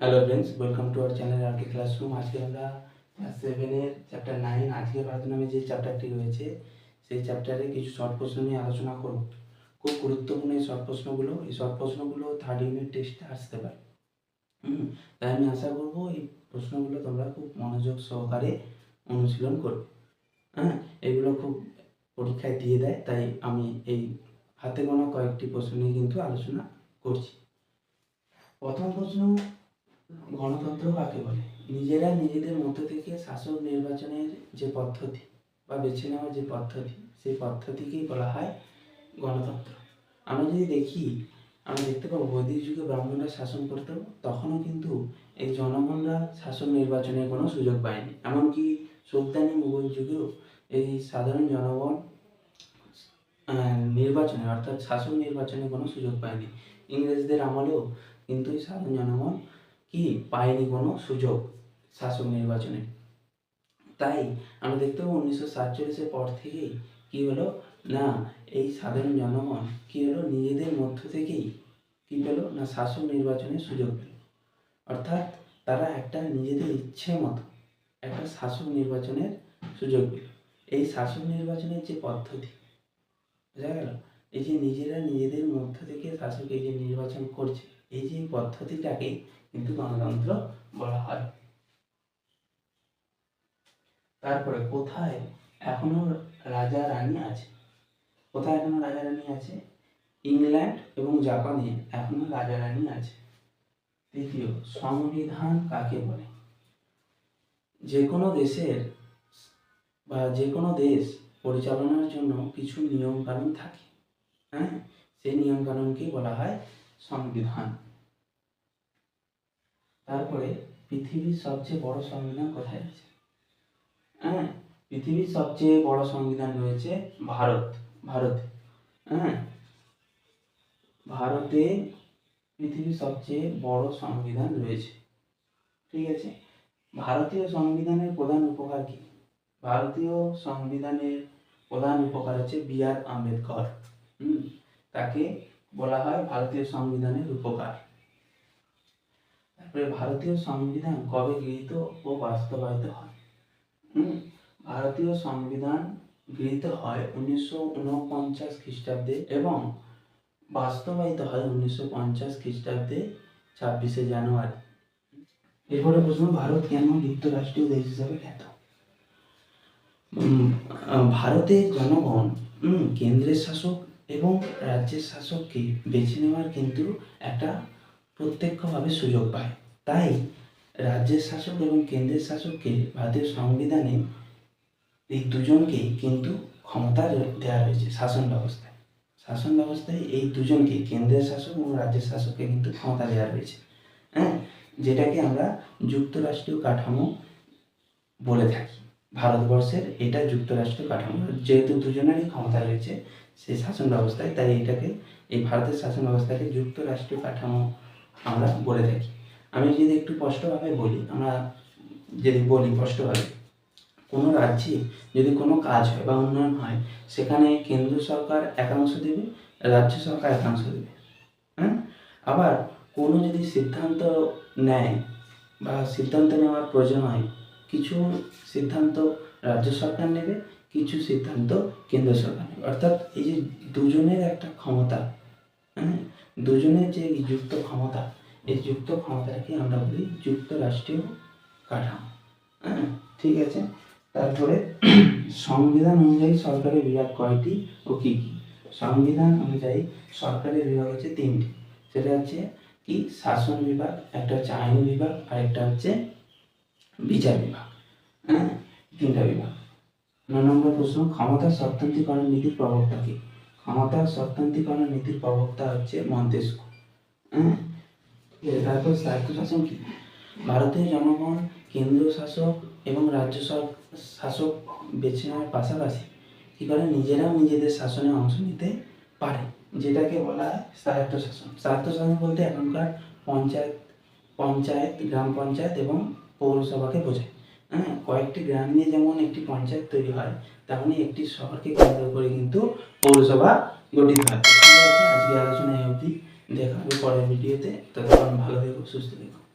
Hello friends welcome to our channel R K classroom আজকে আমরা class সেভেনের chapter nine আজকে ভারত নামে যে চ্যাপ্টারটি রয়েছে, সেই চ্যাপ্টারে কিছু শর্ট প্রশ্ন নিয়ে আলোচনা করব। খুব গুরুত্বপূর্ণ এই শর্ট প্রশ্নগুলো। এই শর্ট প্রশ্নগুলো থার্ড ইউনিট টেস্টে আসতে পারে। তাই আমি আশা করব এই প্রশ্নগুলো তোমরা খুব মনোযোগ সহকারে অনুশীলন করবে। হ্যাঁ এগুলো খুব পরীক্ষায় দিয়ে দেয়, তাই আমি এই হাতে গোনা কয়েকটি প্রশ্ন নিয়ে কিন্তু আলোচনা করছি। প্রথম প্রশ্ন গণতন্ত্র কাকে বলে? নিজেরা নিজেদের মধ্য থেকে শাসক নির্বাচনের যে পদ্ধতি বা বেছে নেওয়ার যে পদ্ধতি, সেই পদ্ধতিকেই বলা হয় গণতন্ত্র। আমরা যদি দেখি, আমরা দেখতে পাবো বৈদিক যুগে ব্রাহ্মণরা শাসন করতো, তখনও কিন্তু এই জনগণরা শাসন নির্বাচনের কোনো সুযোগ পায়নি। এমনকি সুলতানি মুঘল যুগেও এই সাধারণ জনগণ নির্বাচনে, অর্থাৎ শাসন নির্বাচনে কোনো সুযোগ পায়নি। ইংরেজদের আমলেও কিন্তু এই সাধারণ জনগণ কি পায়নি কোনো সুযোগ শাসক নির্বাচনে। তাই আমরা দেখতে পাবো উনিশশো সাতচল্লিশের পর থেকেই কি হলো? না, এই সাধারণ জনগণ কি হলো? নিজেদের মধ্য থেকেই কি পেল? না, শাসক নির্বাচনের সুযোগ পেল। অর্থাৎ তারা একটা নিজেদের ইচ্ছে মতো একটা শাসক নির্বাচনের সুযোগ পেল। এই শাসক নির্বাচনের যে পদ্ধতি, বোঝা গেল? এই যে নিজেরা নিজেদের মধ্য থেকে শাসক এই যে নির্বাচন করছে এই যে পদ্ধতিটাকে কিন্তু গণতন্ত্র বলা হয়। তারপরে কোথায় এখনও রাজা রানী আছে? কোথায় এখনও রাজা রানী আছে? ইংল্যান্ড এবং জাপানে এখনও রাজা রানী আছে। তৃতীয়, সংবিধান কাকে বলে? যে কোনো দেশের বা যে কোনো দেশ পরিচালনার জন্য কিছু নিয়ম কানুন থাকে। হ্যাঁ? সেই নিয়ম কানুনকেই বলা হয় সংবিধান। তারপরে পৃথিবীর সবচেয়ে বড় সংবিধান কোথায় আছে হ্যাঁ পৃথিবীর সবচেয়ে বড় সংবিধান রয়েছে ভারত। ভারতে। হ্যাঁ ভারতে পৃথিবীর সবচেয়ে বড় সংবিধান রয়েছে। ঠিক আছে? ভারতীয় সংবিধানের প্রধান উপকার কি? ভারতীয় সংবিধানের প্রধান উপকার হচ্ছে বি আর আম্বেদকর। হুম, তাকে বলা হয় ভারতীয় সংবিধানের উপকার। তারপরে ভারতীয় সংবিধান কবে গৃহীত ও বাস্তবায়িত হয়? ভারতীয় সংবিধান গৃহীত হয় উনিশশো উনপঞ্চাশ খ্রিস্টাব্দে এবং বাস্তবায়িত হয় উনিশশো পঞ্চাশ খ্রিস্টাব্দে ছাব্বিশে জানুয়ারি। এরপরে প্রশ্ন, ভারত কেন যুক্তরাষ্ট্রীয় দেশ হিসাবে খ্যাত? ভারতের জনগণ কেন্দ্রের শাসক এবং রাজ্যের শাসককে বেছে নেওয়ার কিন্তু একটা প্রত্যক্ষভাবে সুযোগ পায়। তাই রাজ্যের শাসক এবং কেন্দ্রের শাসককে ভারতীয় সংবিধানে এই দুজনকেই কিন্তু ক্ষমতা দেওয়া হয়েছে শাসন ব্যবস্থায়। শাসন ব্যবস্থায় এই দুজনকে কেন্দ্রের শাসক এবং রাজ্যের শাসককে কিন্তু ক্ষমতা দেওয়া রয়েছে হ্যাঁ যেটাকে আমরা যুক্তরাষ্ট্রীয় কাঠামো বলে থাকি। ভারতবর্ষের এটা যুক্তরাষ্ট্রীয় কাঠামো, যেহেতু দুজনেরই ক্ষমতা রয়েছে সেই শাসন ব্যবস্থায়, তাই এটাকে, এই ভারতের শাসন ব্যবস্থাকে যুক্তরাষ্ট্রীয় কাঠামো আমরা বলে থাকি। আমি যদি একটু স্পষ্টভাবে বলি, আমরা যদি বলি স্পষ্টভাবে, কোনো রাজ্যে যদি কোনো কাজ হয় বা উন্নয়ন হয়, সেখানে কেন্দ্র সরকার একাংশ দেবে, রাজ্য সরকার একাংশ দেবে। হ্যাঁ? আবার কোনো যদি সিদ্ধান্ত নেয় বা সিদ্ধান্ত নেওয়ার প্রয়োজন হয়, কিছু সিদ্ধান্ত রাজ্য সরকার নেবে কিছু সিদ্ধান্ত কেন্দ্র সরকার নেবে। অর্থাৎ এই যে দুজনের একটা ক্ষমতা হ্যাঁ দুজনের যে যুক্ত ক্ষমতা, এই যুক্ত ক্ষমতাকে আমরা বলি যুক্তরাষ্ট্রীয় কাঠামো হ্যাঁ ঠিক আছে? তারপরে সংবিধান অনুযায়ী সরকারের বিভাগ কয়টি ও কী কী? সংবিধান অনুযায়ী সরকারের বিভাগ হচ্ছে তিনটি। সেটা হচ্ছে কি? শাসন বিভাগ, একটা হচ্ছে আইন বিভাগ আর একটা হচ্ছে বিচার বিভাগ হ্যাঁ তিনটা বিভাগ। নয় নম্বর প্রশ্ন, ক্ষমতার স্বতন্ত্রীকরণ নীতির প্রবক্তা কি? ক্ষমতার স্বতন্ত্রীকরণ নীতির প্রবক্তা হচ্ছে মন্তেস্কু হ্যাঁ? তারপর স্বায়ত্তশাসন কি? ভারতীয় জনগণ, কেন্দ্রীয় শাসক এবং রাজ্য শাসক বেছে নেওয়ার পাশাপাশি কী করে? নিজেরাও নিজেদের শাসনে অংশ নিতে পারে, যেটাকে বলা হয় স্বায়ত্তশাসন। স্বায়ত্তশাসন বলতে এখনকার পঞ্চায়েত পঞ্চায়েত, গ্রাম পঞ্চায়েত এবং পৌরসভাকে বোঝায়। হ্যাঁ কয়েকটি গ্রাম নিয়ে যেমন একটি পঞ্চায়েত তৈরি হয় তেমনই একটি শহরকে কেন্দ্র করে কিন্তু পৌরসভা গঠিত হয়। আজকে আলোচনা অবধি। দেখা হবে পরের ভিডিওতে। ততক্ষণ ভালো থেকো, সুস্থ থেকো।